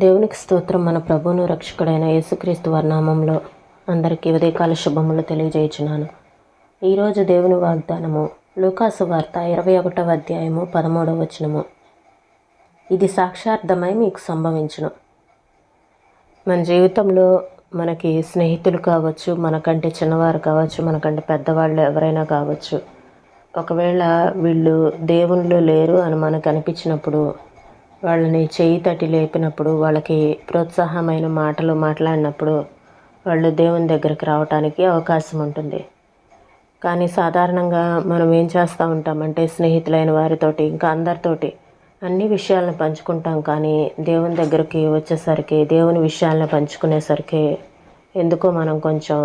దేవునికి స్తోత్రం మన ప్రభువును రక్షకుడైన యేసుక్రీస్తు వర్ణామంలో అందరికీ ఉదయకాల శుభములు తెలియజేయుచున్నాను. ఈరోజు దేవుని వాగ్దానము లూకాసు వార్త ఇరవై ఒకటవ అధ్యాయము పదమూడవ వచనము. ఇది సాక్షార్థమై మీకు సంభవించును. మన జీవితంలో మనకి స్నేహితులు కావచ్చు మనకంటే చిన్నవారు కావచ్చు మనకంటే పెద్దవాళ్ళు ఎవరైనా కావచ్చు ఒకవేళ వీళ్ళు దేవుళ్ళు లేరు అని మనకు అనిపించినప్పుడు వాళ్ళని చేయి తట్టి లేపినప్పుడు వాళ్ళకి ప్రోత్సాహమైన మాటలు మాట్లాడినప్పుడు వాళ్ళు దేవుని దగ్గరికి రావటానికి అవకాశం ఉంటుంది. కానీ సాధారణంగా మనం ఏం చేస్తూ ఉంటామంటే స్నేహితులైన వారితోటి ఇంకా అందరితోటి అన్ని విషయాలను పంచుకుంటాం. కానీ దేవుని దగ్గరికి వచ్చేసరికి దేవుని విషయాలను పంచుకునేసరికి ఎందుకో మనం కొంచెం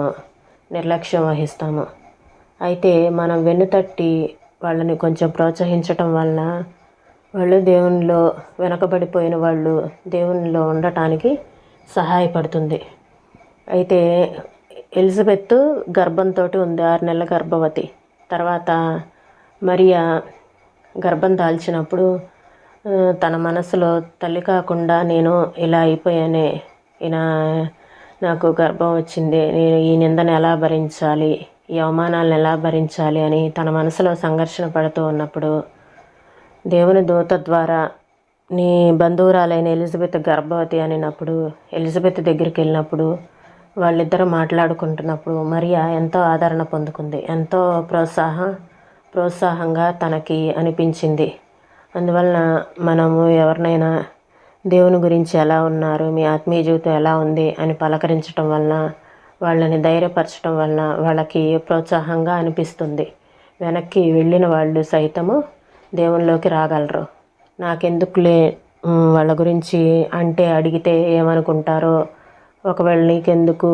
నిర్లక్ష్యం వహిస్తాము. అయితే మనం వెన్నుతట్టి వాళ్ళని కొంచెం ప్రోత్సహించటం వలన వాళ్ళు దేవునిలో వెనకబడిపోయిన వాళ్ళు దేవునిలో ఉండటానికి సహాయపడుతుంది. అయితే ఎలిజబెత్ గర్భంతో ఉంది ఆరు నెలల గర్భవతి. తర్వాత మరియా గర్భం దాల్చినప్పుడు తన మనసులో తల్లి కాకుండా నేను ఇలా అయిపోయానే ఈయన నాకు గర్భం వచ్చింది నేను ఈ నిందను ఎలా భరించాలి ఈ అవమానాలను ఎలా భరించాలి అని తన మనసులో సంఘర్షణ పడుతూ ఉన్నప్పుడు దేవుని దూత ద్వారా నీ బంధువురాలైన ఎలిజబెత్ గర్భవతి అనినప్పుడు ఎలిజబెత్ దగ్గరికి వెళ్ళినప్పుడు వాళ్ళిద్దరూ మాట్లాడుకుంటున్నప్పుడు మరియా ఎంతో ఆదరణ పొందుకుంది. ఎంతో ప్రోత్సాహం ప్రోత్సాహంగా తనకి అనిపించింది. అందువలన మనము ఎవరినైనా దేవుని గురించి ఎలా ఉన్నారు మీ ఆత్మీయ జీవితం ఎలా ఉంది అని పలకరించడం వలన వాళ్ళని ధైర్యపరచడం వలన వాళ్ళకి ప్రోత్సాహంగా అనిపిస్తుంది. వెనక్కి వెళ్ళిన వాళ్ళు సైతము దేవునిలోకి రాగలరు. నాకెందుకులే? వాళ్ళ గురించి అంటే అడిగితే ఏమనుకుంటారో? ఒకవేళ నీకెందుకు?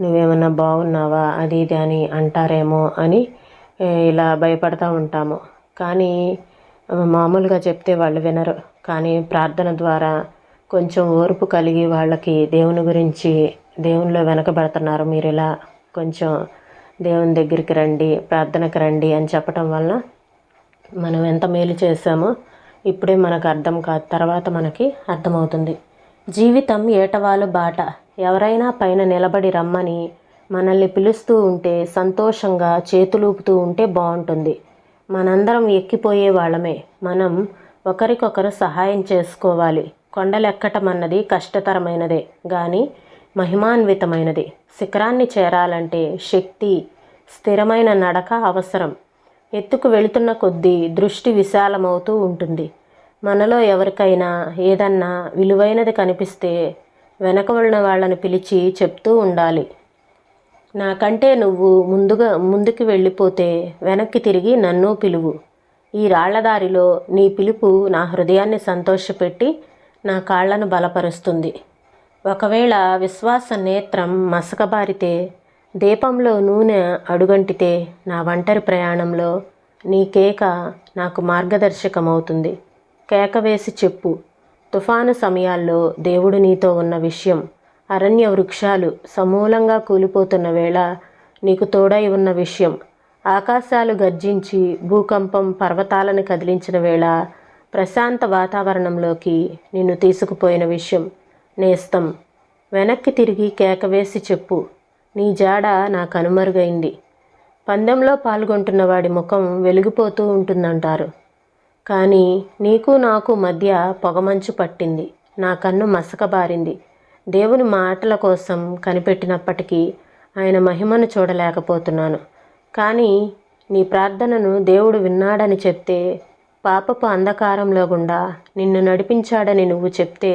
నువ్వేమన్నా బాగున్నావా? అది ఇది అని అంటారేమో అని ఇలా భయపడతా ఉంటాము. కానీ మామూలుగా చెప్తే వాళ్ళు వినరు. కానీ ప్రార్థన ద్వారా కొంచెం ఓర్పు కలిగి వాళ్ళకి దేవుని గురించి దేవునిలో వెనకబడుతున్నారు. మీరు ఇలా కొంచెం దేవుని దగ్గరికి రండి ప్రార్థనకు రండి అని చెప్పటం వలన మనం ఎంత మేలు చేశామో ఇప్పుడే మనకు అర్థం కాదు తర్వాత మనకి అర్థమవుతుంది. జీవితం ఏటవాలు బాట. ఎవరైనా పైన నిలబడి రమ్మని మనల్ని పిలుస్తూ ఉంటే సంతోషంగా చేతులూపుతూ ఉంటే బాగుంటుంది మనందరం ఎక్కిపోయే వాళ్ళమే. మనం ఒకరికొకరు సహాయం చేసుకోవాలి. కొండలెక్కటం అన్నది కష్టతరమైనదే. కానీ మహిమాన్వితమైనది. శిఖరాన్ని చేరాలంటే శక్తి స్థిరమైన నడక అవసరం. ఎత్తుకు వెళుతున్న కొద్దీ దృష్టి విశాలమవుతూ ఉంటుంది. మనలో ఎవరికైనా ఏదన్నా విలువైనది కనిపిస్తే వెనక ఉన్న వాళ్ళని పిలిచి చెప్తూ ఉండాలి. నాకంటే నువ్వు ముందుగా ముందుకు వెళ్ళిపోతే వెనక్కి తిరిగి నన్ను పిలువు. ఈ రాళ్ళదారిలో నీ పిలుపు నా హృదయాన్ని సంతోషపెట్టి నా కాళ్ళను బలపరుస్తుంది. ఒకవేళ విశ్వాస నేత్రం మసకబారితే దీపంలో నూనె అడుగంటితే నా ఒంటరి ప్రయాణంలో నీ కేక నాకు మార్గదర్శకమవుతుంది. కేక వేసి చెప్పు. తుఫాను సమయాల్లో దేవుడు నీతో ఉన్న విషయం అరణ్య వృక్షాలు సమూలంగా కూలిపోతున్న వేళ నీకు తోడై ఉన్న విషయం ఆకాశాలు గర్జించి భూకంపం పర్వతాలను కదిలించిన వేళ ప్రశాంత వాతావరణంలోకి నిన్ను తీసుకుపోయిన విషయం నేస్తం. వెనక్కి తిరిగి కేక వేసి చెప్పు. నీ జాడ నా కనుమరుగైంది పందెంలో పాల్గొంటున్న వాడి ముఖం వెలిగిపోతూ ఉంటుందంటారు. కానీ నీకు నాకు మధ్య పొగమంచు పట్టింది. నా కన్ను మసకబారింది దేవుని మాటల కోసం కనిపెట్టినప్పటికీ ఆయన మహిమను చూడలేకపోతున్నాను. కానీ నీ ప్రార్థనను దేవుడు విన్నాడని చెప్తే పాపపు అంధకారంలో గుండా నిన్ను నడిపించాడని నువ్వు చెప్తే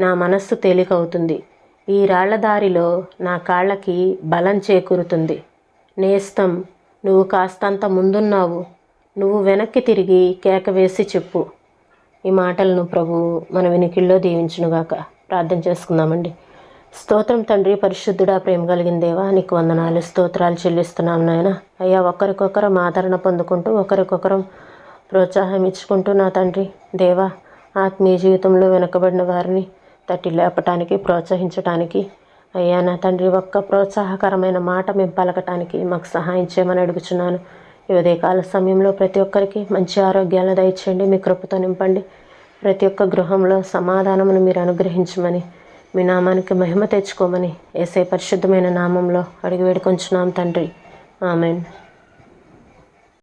నా మనస్సు తేలికవుతుంది. ఈ రాళ్ళదారిలో నా కాళ్ళకి బలం చేకూరుతుంది. నేస్తం నువ్వు కాస్తంత ముందున్నావు. నువ్వు వెనక్కి తిరిగి కేక వేసి చెప్పు. ఈ మాటలను ప్రభు మన వినికిల్లో దీవించునుగాక. ప్రార్థన చేసుకుందామండి. స్తోత్రం తండ్రి పరిశుద్ధుడా ప్రేమ కలిగిన దేవా నీకు వందనాలు స్తోత్రాలు చెల్లిస్తున్నాం నాయన. అయ్యా ఒకరికొకరం ఆదరణ పొందుకుంటూ ఒకరికొకరం ప్రోత్సాహం ఇచ్చుకుంటూ నా తండ్రి దేవా ఆత్మీయ జీవితంలో వెనుకబడిన వారిని తట్టి లేపటానికి ప్రోత్సహించటానికి అయ్యా నా తండ్రి ఒక్క ప్రోత్సాహకరమైన మాట మేము పలకటానికి మాకు సహాయం చేయమని అడుగుచున్నాను. ఈ ఉదయకాల సమయంలో ప్రతి ఒక్కరికి మంచి ఆరోగ్యాలను దయచేయండి. మీ కృపతో నింపండి. ప్రతి ఒక్క గృహంలో సమాధానమును మీరు అనుగ్రహించమని మీ నామానికి మహిమ తెచ్చుకోమని ఏసే పరిశుద్ధమైన నామంలో అడిగి వేడుకొంచున్నాం తండ్రి. ఆమెన్.